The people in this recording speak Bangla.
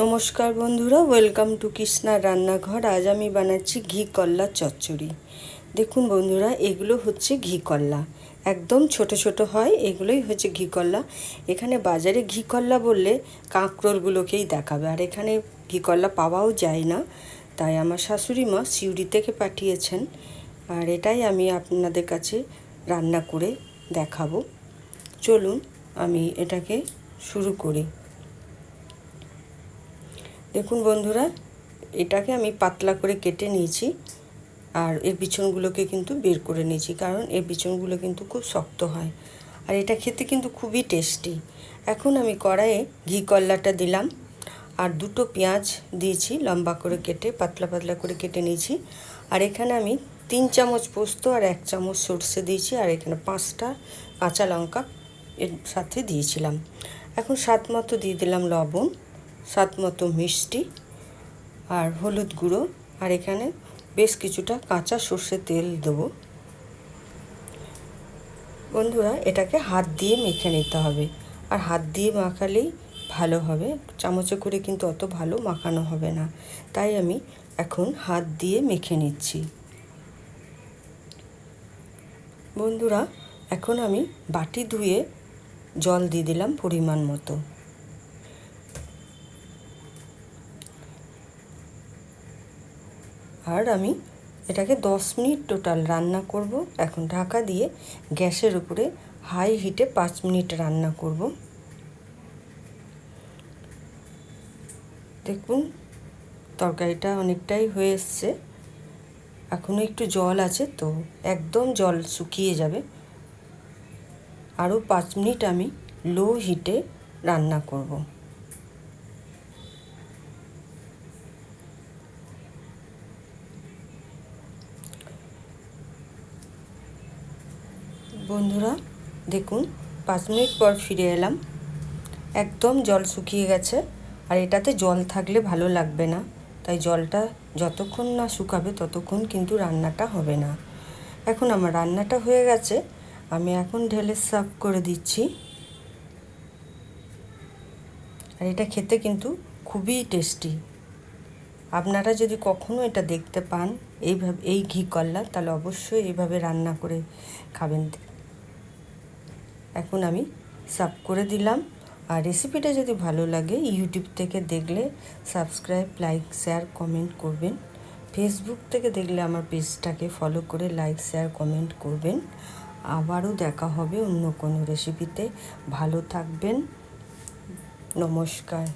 নমস্কার বন্ধুরা, ওয়েলকাম টু কৃষ্ণার রান্নাঘর। আজ আমি বানাচ্ছি ঘি কল্লা চচ্চড়ি। দেখুন বন্ধুরা, এগুলো হচ্ছে ঘি কল্লা। একদম ছোট ছোট হয়, এগুলোই হচ্ছে ঘি কল্লা। এখানে বাজারে ঘি কল্লা বললে কাঁকরোলগুলোকেই দেখাবে। আর এখানে ঘি কল্লা পাওয়াও যায় না। তাই আমার শাশুড়ি মা সিউড়ি থেকে পাঠিয়েছেন। আর এটাই আমি আপনাদের কাছে রান্না করে দেখাবো। চলুন, আমি এটাকে শুরু করি। দেখুন বন্ধুরা, এটাকে আমি পাতলা করে কেটে নিয়েছি আর এর বিছনগুলোকে কিন্তু বের করে নিয়েছি কারণ এর বিছনগুলো কিন্তু খুব শক্ত হয়। আর এটা খেতে কিন্তু খুবই টেস্টি। এখন আমি কড়াইয়ে ঘি কল্লাটা দিলাম আর দুটো পেঁয়াজ দিয়েছি লম্বা করে কেটে, পাতলা পাতলা করে কেটে নিয়েছি। আর এখানে আমি তিন চামচ পোস্ত আর এক চামচ সর্ষে দিয়েছি আর এখানে পাঁচটা কাঁচা লঙ্কা এর সাথে দিয়েছিলাম। এখন স্বাদ মতো দিয়ে দিলাম লবণ। স্বাদ মতো মিষ্টি আর হলুদ গুঁড়ো। আর এখানে বেশ কিছুটা কাঁচা সর্ষে তেল দেবো। বন্ধুরা, এটাকে হাত দিয়ে মেখে নিতে হবে। আর হাত দিয়ে মাখালেই ভালো হবে। চামচে করে কিন্তু অত ভালো মাখানো হবে না। তাই আমি এখন হাত দিয়ে মেখে নিচ্ছি। বন্ধুরা, এখন আমি বাটি ধুয়ে জল দিয়ে দিলাম পরিমাণ মতো। আর আমি এটাকে দশ মিনিট টোটাল রান্না করব। এখন ঢাকা দিয়ে গ্যাসের উপরে হাই হিটে পাঁচ মিনিট রান্না করব। দেখুন, তরকারিটা অনেকটাই হয়ে এসছে। এখনও একটু জল আছে তো একদম জল শুকিয়ে যাবে। আরও পাঁচ মিনিট আমি লো হিটে রান্না করব। বন্ধুরা, দেখুন, পাঁচ মিনিট পর ফিরে এলাম। একদম জল শুকিয়ে গেছে, আর এটাতে জল থাকলে ভালো লাগবে না। তাই জলটা যতক্ষণ না শুকাবে, ততক্ষণ কিন্তু রান্নাটা হবে না। এখন আমার রান্নাটা হয়ে গেছে, আমি এখন ঢেলে সার্ভ করে দিচ্ছি। আর এটা খেতে কিন্তু খুবই টেস্টি। আপনারা যদি কখনও এটা দেখতে পান, এইভাবে, এই ঘি কল্লা তাহলে অবশ্যই এইভাবে রান্না করে খাবেন। এখন আমি সাব করে দিলাম। আর রেসিপিটা যদি ভালো লাগে ইউটিউব থেকে দেখলে সাবস্ক্রাইব লাইক শেয়ার কমেন্ট করবেন। ফেসবুক থেকে দেখলে আমার পেজটাকে ফলো করে লাইক শেয়ার কমেন্ট করবেন। আবারও দেখা হবে অন্য কোনো রেসিপিতে ভালো থাকবেন। নমস্কার।